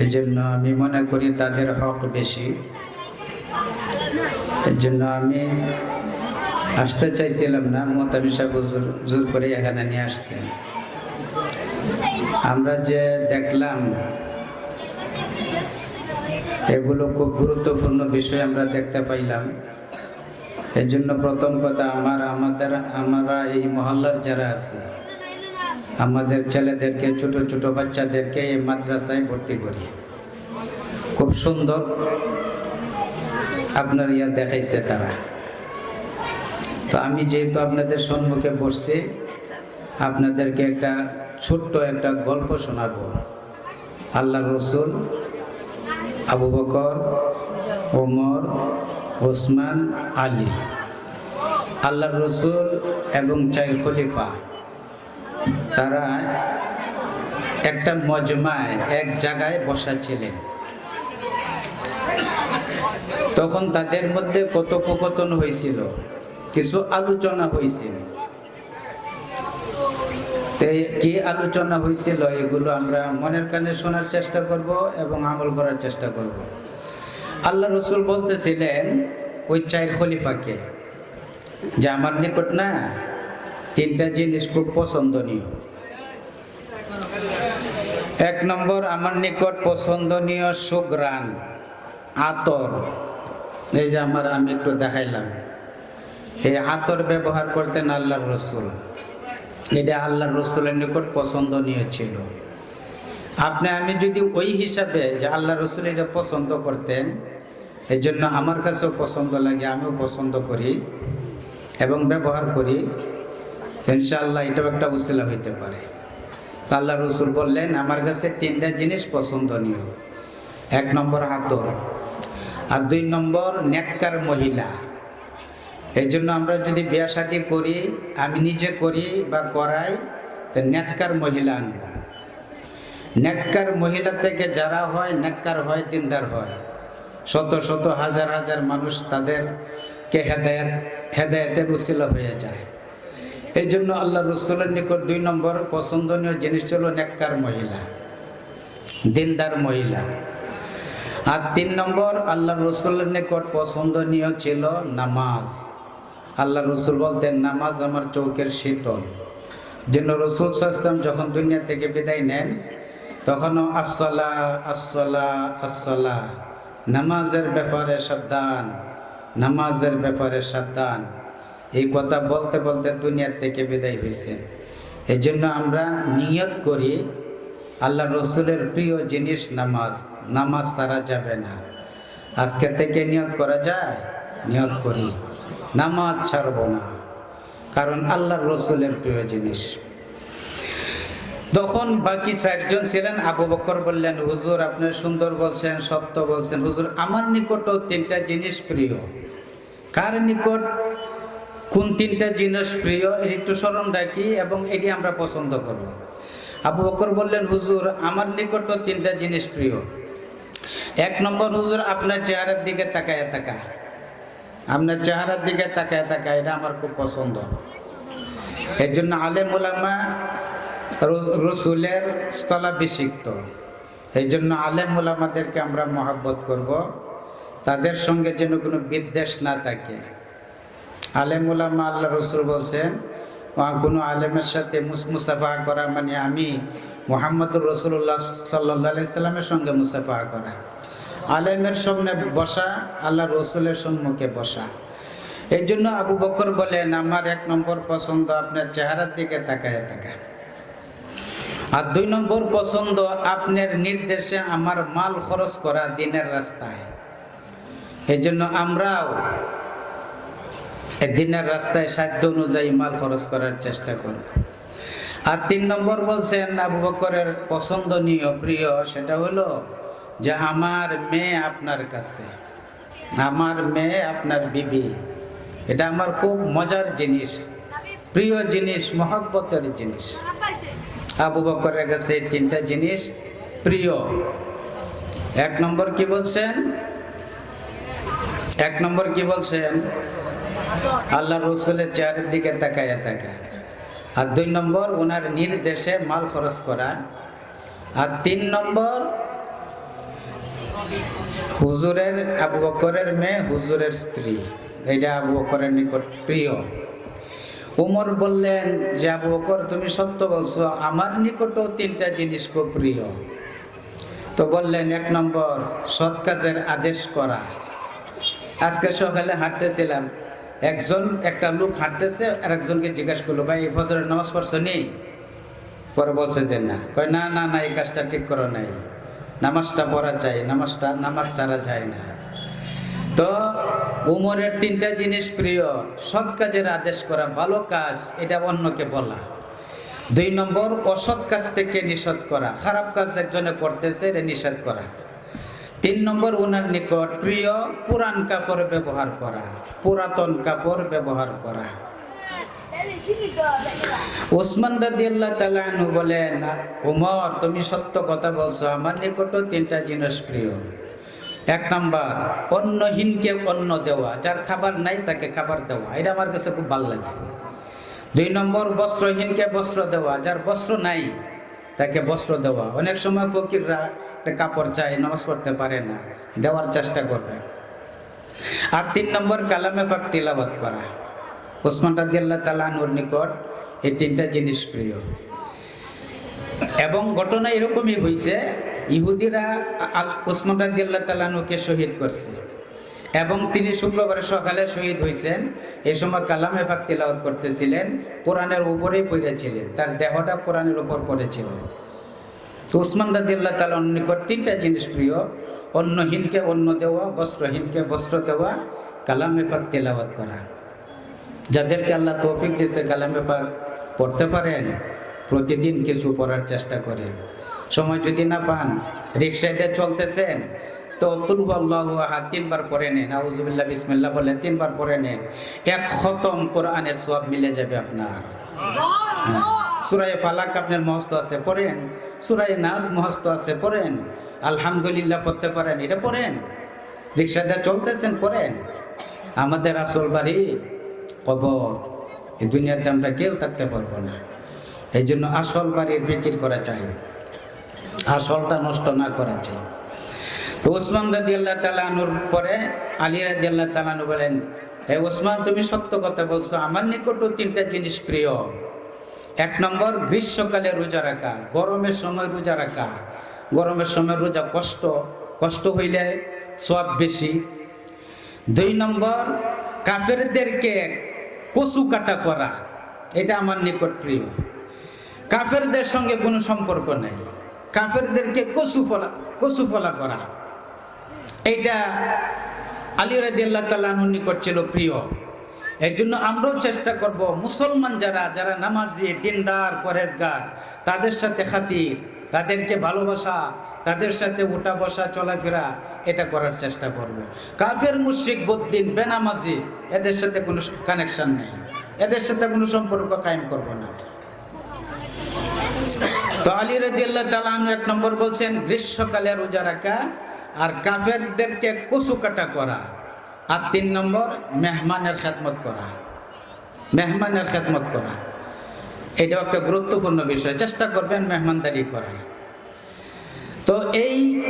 এই জন্য আমি মনে করি তাদের হক বেশি। এর জন্য আমি আসতে চাইছিলাম না মোতামি সাহেব জোর করে এখানে নিয়ে আসছেন আমরা যে দেখলাম, এগুলো খুব গুরুত্বপূর্ণ বিষয় আমরা দেখতে পাইলাম। এর জন্য প্রথম কথা, আমার, আমাদের, আমরা এই মহল্লার যারা আছে আমাদের ছেলেদেরকে, ছোট ছোট বাচ্চাদেরকে এই মাদ্রাসায় ভর্তি করি খুব সুন্দর। আপনার ইয়া দেখাইছে তারা। তো আমি যেহেতু আপনাদের সম্মুখে বসছি, আপনাদেরকে একটা ছোট্ট একটা গল্প শোনাবো। আল্লাহ রসুল আবু বকর, ওমর, ওসমান, আলী। আল্লাহ রসুল এবং চাইল খলিফা। তারা একটা মজমায় এক জায়গায় বসা ছিলেন তখন তাদের মধ্যে কথোপকথন হয়েছিল, কিছু আলোচনা হয়েছিল। কি আলোচনা হয়েছিল এগুলো আমরা মনের কানে শোনার চেষ্টা করব এবং আমল করার চেষ্টা করব। আল্লাহ রসুল বলতেছিলেন, ওই চার খলিফাকে যে আমার নিকট না তিনটা জিনিস খুব পছন্দনীয়। এক নম্বর, আমার নিকট পছন্দনীয় সুগ্রান আতর। এই যে আমার, আমি একটু দেখাইলাম। এই আতর ব্যবহার করতেন আল্লাহর রসুল। এটা আল্লাহর রসুলের নিকট পছন্দনীয় ছিল। আপনি, আমি যদি ওই হিসাবে যে আল্লাহ রসুল এটা পছন্দ করতেন এই জন্য আমার কাছেও পছন্দ লাগে, আমিও পছন্দ করি এবং ব্যবহার করি। ইনশাআল্লাহ এটাও একটা উসিলা হইতে পারে। তো আল্লাহ রসুল বললেন, আমার কাছে তিনটা জিনিস পছন্দনীয়। এক নম্বর আতর আর দুই নম্বর নেককার মহিলা। এই জন্য আমরা যদি বিয়া শাদি করি, আমি নিজে করি বা করাই, তো নেককার মহিলা আনব। নেককার মহিলা থেকে যারা হয়, নেককার হয়, দিনদার হয়। শত শত হাজার হাজার মানুষ তাদেরকে হেদায়ত, হেদায়তের উশিল হয়ে যায়। এই জন্য আল্লাহ রসুলের নিকট দুই নম্বর পছন্দনীয় জিনিস হলো নেককার মহিলা, দিনদার মহিলা। আর তিন নম্বর আল্লাহ রসুলের নিকট পছন্দনীয় ছিল নামাজ। আল্লাহ রসুল বলতেন, নামাজ আমার চৌকের শীতল। জন্য রসুল সাল্লাম যখন দুনিয়া থেকে বিদায় নেন, তখনও আসলা আসলা আসলা নামাজের ব্যাপারে সাবধান, নামাজের ব্যাপারে সাবধান। এই কথা বলতে বলতে দুনিয়ার থেকে বিদায় হয়েছেন এই জন্য আমরা নিয়ত করি, আল্লাহ রসুলের প্রিয় জিনিস নামাজ। নামাজ সারা যাবে না। আজকে থেকে নিয়ত করা যায়? নিয়ত করি। নামাজ ছাড়ব না। কারণ আল্লাহর রসুলের প্রিয় জিনিস। তখন বাকি চারজন ছিলেন, আবু বকর বললেন, হুজুর, আপনি সুন্দর বলছেন, সত্য বলছেন। হুজুর, আমার নিকটও তিনটা জিনিস প্রিয়। কার নিকট? কোন তিনটা জিনিস প্রিয়, এর একটু স্মরণ রাখি এবং এটি আমরা পছন্দ করব। আবু বকর বললেন, হুজুর, আমার নিকটও তিনটা জিনিস প্রিয়। এক নম্বর, হুজুর, আপনার চেহারার দিকে তাকায় তাকা। আপনার চেহারার দিকে তাকায় তাকা, এটা আমার খুব পছন্দ। এর জন্য আলেম ওলামা রসুলের স্থলাভিষিক্ত। এই জন্য আলেম ওলামাদেরকে আমরা মহাব্বত করব। তাদের সঙ্গে যেন কোনো বিদ্বেষ না থাকে। আলেম ওলামা আল্লাহ রসুল বলছেন কোনো আলেমের সাথে মুসাফা করা মানে আমি মোহাম্মদুর রসুল্লাহ সাল্লাহ সাল্লামের সঙ্গে মুসাফা করা। আলেমের সামনে বসা, আল্লাহ রসুলের সম্মুখে বসা। এই জন্য আবু বকর বলেন, আমার এক নম্বর পছন্দ আপনার চেহারার দিকে তাকায় তাকা। আর দুই নম্বর পছন্দ আপনার নির্দেশে আমার মাল খরচ করা দিনের রাস্তায়। এই জন্য আমরাও দিনের রাস্তায় সাধ্য অনুযায়ী মাল খরচ করার চেষ্টা করব আর তিন নম্বর বলছেন আবু বকরের পছন্দনীয়, প্রিয়, সেটা হলো যে আমার মেয়ে আপনার কাছে, আমার মেয়ে আপনার বিবি। এটা আমার খুব মজার জিনিস, প্রিয় জিনিস, মহব্বতের জিনিস। আবু বকরের কাছে তিনটা জিনিস প্রিয়। এক নম্বর কি বলছেন? এক নম্বর কি বলছেন? আল্লাহ রসুলের চেয়ারের দিকে তাকায়। তাকা আর দুই নম্বর ওনার নির্দেশে মাল খরচ করা। আর তিন নম্বর, হুজুরের, আবু বকরের মেয়ে হুজুরের স্ত্রী। এটা আবু বকরের নিকট প্রিয়। উমর বললেন, যে আবু বকর, তুমি সত্য বলছো, আমার নিকটও তিনটা জিনিস খুব প্রিয়। তো বললেন, এক নম্বর, সৎ কাজের আদেশ করা। আজকে সকালে হাঁটতেছিলাম। একজন একটা লোক হাঁটতেছে আর একজনকে জিজ্ঞাসা করল, ভাই, এই ফজরের নামাজ পড়ছো নেই পরে বলছে যে না। কয়, না না না, এই কাজটা ঠিক করো নাই। নামাজটা পড়া চাই নামাজটা, নামাজ ছাড়া যায় না। তো উমরের তিনটা জিনিস প্রিয়, সৎ কাজের আদেশ করা, ভালো কাজ, এটা অন্যকে বলা। দুই নম্বর, অসৎ কাজ থেকে নিষেধ করা। খারাপ কাজ একজনে করতেছে, এটা নিষেধ করা। তিন নম্বর ওনার নিকট প্রিয় পুরান কাপড় ব্যবহার করা, পুরাতন কাপড় ব্যবহার করা। ওসমান রাদি আল্লাহ তালু বলেন, উমর, তুমি সত্য কথা বলছো, আমার নিকটও তিনটা জিনিস প্রিয়। এক নাম্বার অন্নহীনকে অন্ন দেওয়া, যার খাবার নাই তাকে খাবার দেওয়া, এটা আমার কাছে খুব ভালো লাগে। দুই নম্বর, বস্ত্রহীনকে বস্ত্র দেওয়া, যার বস্ত্র নাই তাকে বস্ত্র দেওয়া। অনেক সময় ফকিররা একটা কাপড় চায়, নামাজ পড়তে পারে না, দেওয়ার চেষ্টা করবে। আর তিন নম্বর কালামে ফাক তিলাবাত করা। ওসমান রাদিয়াল্লাহ তালানুর নিকট এই তিনটা জিনিস প্রিয়। এবং ঘটনা এরকমই হয়েছে ইহুদিরা ওসমান রাদিয়াল্লাহ তালানুকে শহীদ করছে। এবং তিনি শুক্রবার সকালে শহীদ হয়েছেন এ সময় কালামে ফাক তিলাওয়াত করতেছিলেন, কোরআনের উপরেই পড়েছিলেন, তার দেহটা কোরআনের উপর পড়েছিল। তো উসমান রাদিয়াল্লাহ তালার নিকট তিনটা জিনিস প্রিয় অন্নহীনকে অন্ন দেওয়া বস্ত্রহীনকে বস্ত্র দেওয়া, কালামে ফাক তেলাওয়াত করা। যাদেরকে আল্লাহ তৌফিক দিয়েছে কালামে পাক পড়তে পারেন, প্রতিদিন কিছু পড়ার চেষ্টা করেন। সময় যদি না পান রিক্সায় চলতেছেন তো আল্লাহ আহাদ তিনবার পরে নেন। আউজুবিল্লাহ বিসমিল্লা বলে তিনবার পরে নেন। এক খতম কোরআনের সব মিলে যাবে আপনার। সুরায় ফালাক আপনার মহস্ত আছে পড়েন। সুরায় নাজ মহস্ত আছে পড়েন। আলহামদুলিল্লাহ পড়তে পারেন এটা পড়েন। রিক্সাতে চলতেছেন পড়েন। আমাদের আসল বাড়ি কবর। এই দুনিয়াতে আমরা কেউ থাকতে পারব না। এই জন্য আসল বাড়ির বিক্রি করা চাই। আসলটা নষ্ট না করা চাই। ওসমান রাজি আল্লাহ তালানুর পরে, আলী রাজি আল্লাহ তালানু বলেন, হে ওসমান, তুমি সত্য কথা বলছো। আমার নিকটও তিনটা জিনিস প্রিয়। এক নম্বর, গ্রীষ্মকালে রোজা রাখা, গরমের সময় রোজা রাখা। গরমের সময় রোজা কষ্ট কষ্ট হইলে সব বেশি। দুই নম্বর, কাফেরদেরকে কচু কাটা করা, এটা আমার নিকট প্রিয়। কাফেরদের সঙ্গে কোনো সম্পর্ক নেই। কাফেরদেরকে কচু ফলা কচু ফলা করা। এইটা আলী রাদিয়াল্লাহ তালাহুর নিকট ছিল প্রিয়। এর জন্য আমরাও চেষ্টা করব মুসলমান যারা যারা নামাজি, দিনদার পরেজগার তাদের সাথে খাতির, তাদেরকে ভালোবাসা, তাদের সাথে উঠা বসা, চলাফেরা, এটা করার চেষ্টা করব। কাফের মুশিক বদ্দিন, বেনামাজি, এদের সাথে কোনো কানেকশন নেই। এদের সাথে কোনো সম্পর্ক কায়েম করব না। তো আলী রাদিয়াল্লাহ তাআলা এক নম্বর বলছেন, গ্রীষ্মকালে রোজা রাখা আর কাফেরদেরকে কচু কাটা করা। আর তিন নম্বর, মেহমানের খেদমত করা। মেহমানের খেদমত করা। এটাও একটা গুরুত্বপূর্ণ বিষয়। চেষ্টা করবেন মেহমানদারি করার। তো এই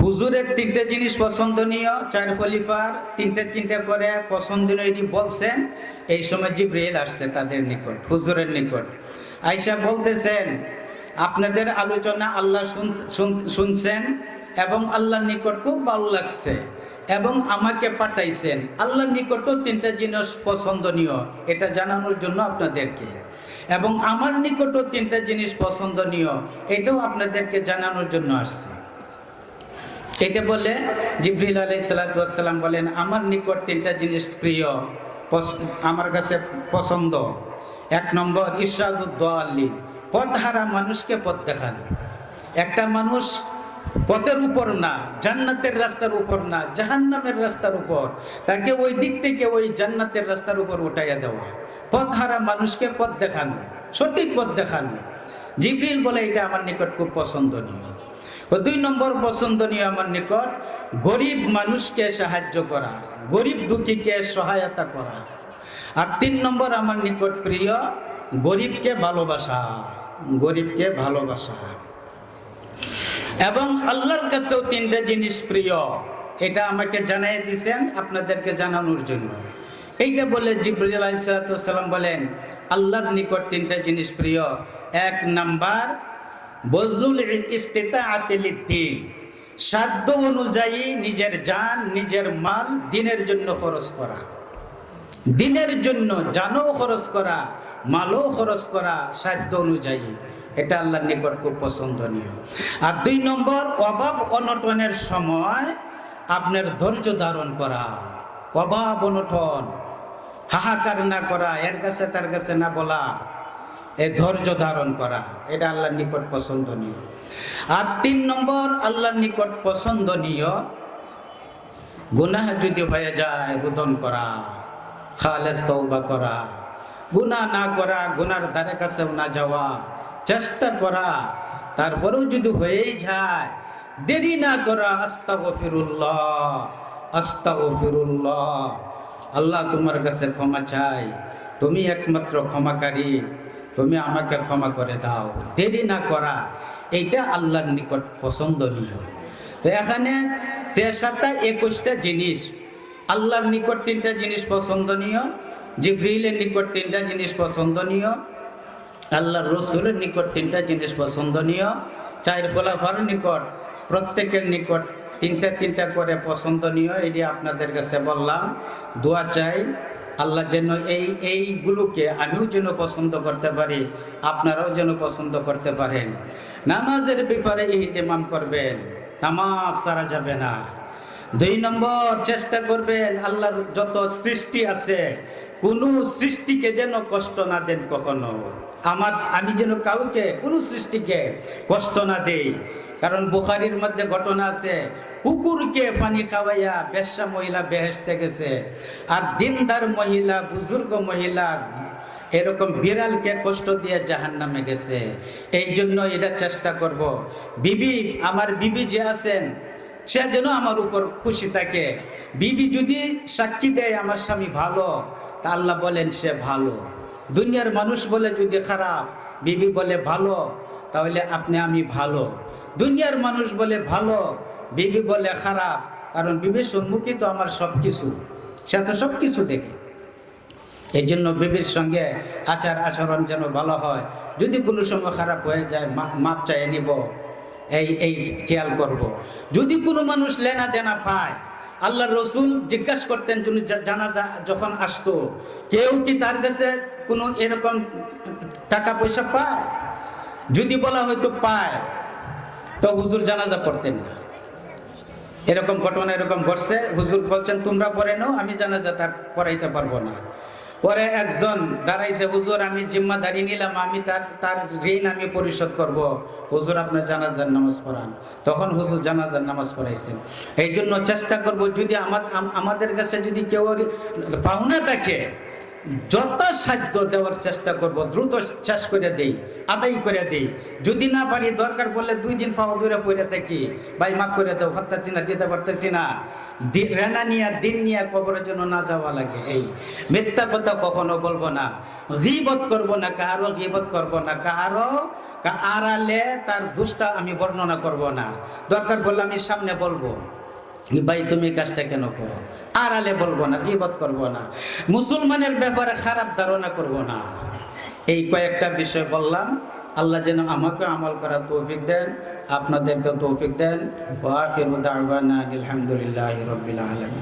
হুজুরের তিনটে জিনিস পছন্দনীয়, চার খলিফার, তিনটে তিনটে করে পছন্দনীয় এটি বলছেন, এই সময় জিব্রাইল আসছে তাদের নিকট, হুজুরের নিকট। আইসা বলতেছেন, আপনাদের আলোচনা আল্লাহ শুন- শুন- শুনছেন এবং আল্লাহর নিকট খুব ভালো লাগছে এবং আমাকে পাঠাইছেন। আল্লাহর নিকটও তিনটা জিনিস পছন্দনীয়, এটা জানানোর জন্য আপনাদেরকে। এবং আমার নিকটও তিনটা জিনিস পছন্দনীয়, এটাও আপনাদেরকে জানানোর জন্য আসছে। এটা বলে জিব্রিল আলাই সালাতাম বলেন, আমার নিকট তিনটা জিনিস প্রিয় আমার কাছে পছন্দ। এক নম্বর ইসাদুদ্দোয়াল্লি পথহারা মানুষকে পথ দেখানো। একটা মানুষ পথের উপর না, জান্নাতের রাস্তার উপর না, জাহান্নামের রাস্তার উপর। তাকে ওই দিক থেকে ওই জান্নাতের রাস্তার উপর উঠাইয়া দেওয়া। পথহারা মানুষকে পথ দেখানো, সঠিক পথ দেখানো। জিব্রিল বলে, এটা আমার নিকট খুব পছন্দনীয়। দুই নম্বর, পছন্দনীয় আমার নিকট গরিব মানুষকে সাহায্য করা, গরিব দুঃখীকে সহায়তা করা। আর তিন নম্বর, আমার নিকট প্রিয় গরিবকে ভালোবাসা গরিবকে ভালোবাসা। এবং আল্লাহর কাছেও তিনটা জিনিস প্রিয়। এটা আমাকে জানাই দিয়েছেন আপনাদেরকে জানানোর জন্য। এইটা বলে জিব্রিল আলাইসালাম বলেন, আল্লাহর নিকট তিনটা জিনিস প্রিয়। এক নাম্বার, বজলুল ইস্তেতা দিন সাধ্য অনুযায়ী নিজের জান, নিজের মাল দিনের জন্য খরচ করা। দিনের জন্য জানও খরচ করা, মালও খরচ করা সাধ্য অনুযায়ী। এটা আল্লাহর নিকট খুব পছন্দনীয়। আর দুই নম্বর, অভাব অনটনের সময় আপনার ধৈর্য ধারণ করা। অভাব অনটন, হাহাকার না করা, এর কাছে তার কাছে না বলা, এ ধৈর্য ধারণ করা, এটা আল্লাহর নিকট পছন্দনীয়। আর তিন নম্বর, আল্লাহর নিকট পছন্দনীয়, গুনাহ যদি হয়ে যায়, রোদন করা, খালেস তৌবা করা, গুনাহ না করা, গুনার ধারে কাছেও না যাওয়া চেষ্টা করা। তারপরেও যদি হয়েই যায়, দেরি না করা আস্তা গফিরুল্লাহ আস্তা গফিরুল্লাহ আল্লাহ তোমার কাছে ক্ষমা চাই। তুমি একমাত্র ক্ষমাকারী। তুমি আমাকে ক্ষমা করে দাও। দেরি না করা, এইটা আল্লাহর নিকট পছন্দনীয়। তো এখানে তেসাটা একুশটা জিনিস। আল্লাহর নিকট তিনটা জিনিস পছন্দনীয় জিব্রিলের নিকট তিনটা জিনিস পছন্দনীয়। আল্লাহর রসুলের নিকট তিনটা জিনিস পছন্দনীয়। চার খোলাফার নিকট, প্রত্যেকের নিকট তিনটা তিনটা করে পছন্দনীয়, এটি আপনাদের কাছে বললাম। দোয়া চাই, আল্লাহ যেন এই, এইগুলোকে আমিও যেন পছন্দ করতে পারি, আপনারাও যেন পছন্দ করতে পারেন। নামাজের ব্যাপারে ইহতেমাম করবেন, নামাজ সারা যাবে না। দুই নম্বর, চেষ্টা করবেন আল্লাহর যত সৃষ্টি আছে কোনো সৃষ্টিকে যেন কষ্ট না দেন কখনো। আমার, আমি যেন কাউকে কোনো সৃষ্টিকে কষ্ট না দেই। কারণ বুখারির মধ্যে ঘটনা আছে, কুকুরকে পানি খাওয়াইয়া বেশ্যা মহিলা বেহেসতে গেছে, আর দিনদার মহিলা, বুজুর্গ মহিলা এরকম বিড়ালকে কষ্ট দিয়ে জাহান নামে গেছে। এই জন্য এটা চেষ্টা করব। বিবি, আমার বিবি যে আছেন, সে যেন আমার উপর খুশি থাকে। বিবি যদি সাক্ষী দেয়, আমার স্বামী ভালো। তা আল্লাহ বলেন, সে ভালো। দুনিয়ার মানুষ বলে, যদি খারাপ, বিবি বলে, ভালো, তাহলে আপনি, আমি ভালো। দুনিয়ার মানুষ বলে, ভালো, বিবি বলে, খারাপ। কারণ বিবির সম্মুখী তো আমার সব কিছু সে তো সব কিছু দেখে। এই জন্য বিবির সঙ্গে আচার আচরণ যেন ভালো হয়। যদি কোনো সময় খারাপ হয়ে যায় মাপ চাইয়ে নিব। এই এই খেয়াল করব। যদি কোনো মানুষ লেনা দেনা পায় আল্লাহ রসুল জিজ্ঞাসা করতেন যিনি জানাজা যখন আসতো, কেউ কি তার কাছে কোনো এরকম টাকা পয়সা পায়? যদি বলা হয়তো পায়, তো হুজুর জানাজা পড়তেন না। এরকম ঘটনা এরকম ঘটছে, হুজুর বলছেন, তোমরা পড়ে নাও, আমি জানাজা তার পড়াইতে পারব না। পরে একজন দাঁড়াইছে, হুজুর, আমি জিম্মাদারি নিলাম, আমি তার তার ঋণ আমি পরিশোধ করব। হুজুর আপনার জানাজার নামাজ পড়ান। তখন হুজুর জানাজার নামাজ পড়াইছেন। এই জন্য চেষ্টা করব, যদি আমাদের কাছে যদি কেউ পাওনা থাকে যত সাধ্য দেওয়ার চেষ্টা করব, দ্রুত শেষ করে দেই, আদায় করে দেই। যদি না পারি, দরকার পড়লে দুই দিন পাওয়া দূরে পড়ে থাকি। ভাই, মাফ করে দেও পারতেছি না, দিতে পারতেছি না। রেনা নিয়ে, দিন নিয়ে কবরের জন্য না যাওয়া লাগে। এই, মিথ্যা কথা কখনো বলব না। গিবত করব না, কারও গিবত করব না, কারও আড়ালে তার দুষ্টা আমি বর্ণনা করব না। দরকার পড়লে আমি সামনে বলব। ভাই তুমি কাজটা কেন করো? আড়ালে বলব না বিপদ করব না, মুসলমানের ব্যাপারে খারাপ ধারণা করব না। এই কয়েকটা বিষয় বললাম, আল্লাহ যেন আমাকে আমল করার তৌফিক দেন আপনাদেরকে তৌফিক দেন। আলহামদুলিল্লাহ রবিল আলম